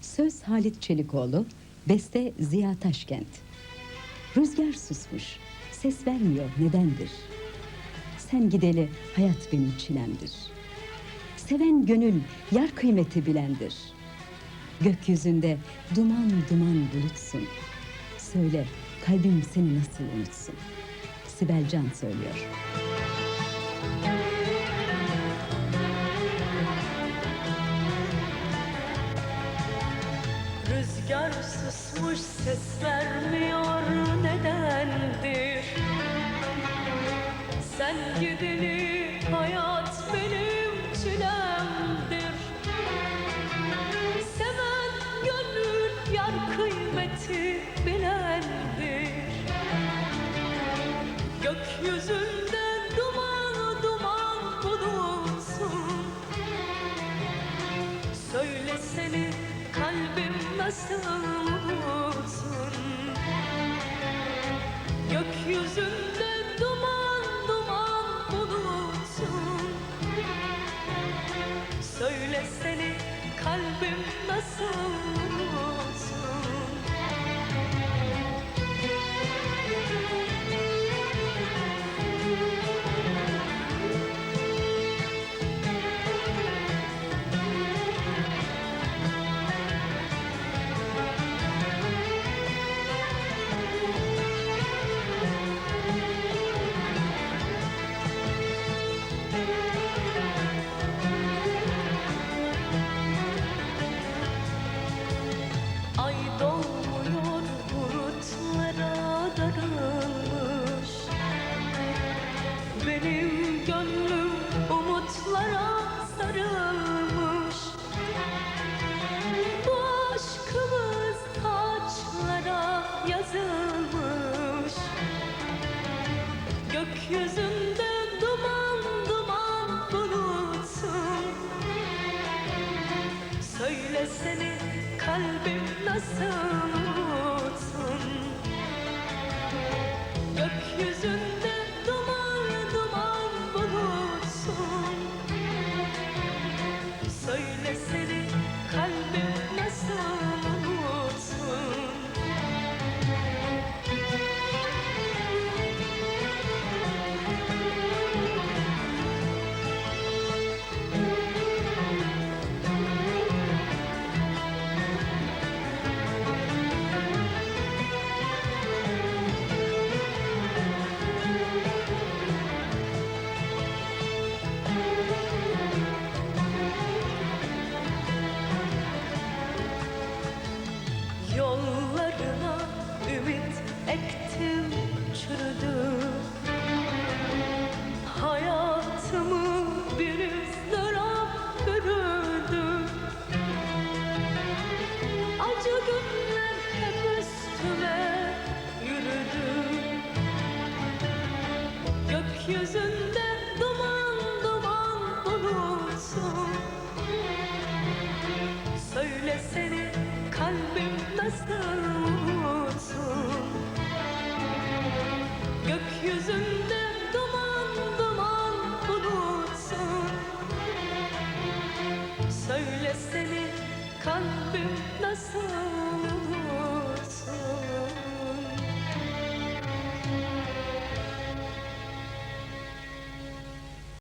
Söz Halit Çelikoğlu, beste Ziya Taşkent. Rüzgar susmuş, ses vermiyor nedendir? Sen gideli hayat benim çilemdir. Seven gönül yar kıymeti bilendir. Gökyüzünde duman duman bulutsun. Söyle kalbim seni nasıl unutsun? Sibel Can söylüyor. Rüzgar susmuş ses vermiyor nedendir? Sen gideli hayat benim çilemdir. Seven gönül yar kıymeti bilendir. Gökyüzünde nasıl unutsun Gökyüzünde duman duman bulutsun Söylesene kalbim nasıl Söylesene kalbim nasıl Gökyüzünde duman duman bulutsun Söylesene kalbim nasıl unutsun Gökyüzünde duman duman bulutsun Söylesene kalbim nasıl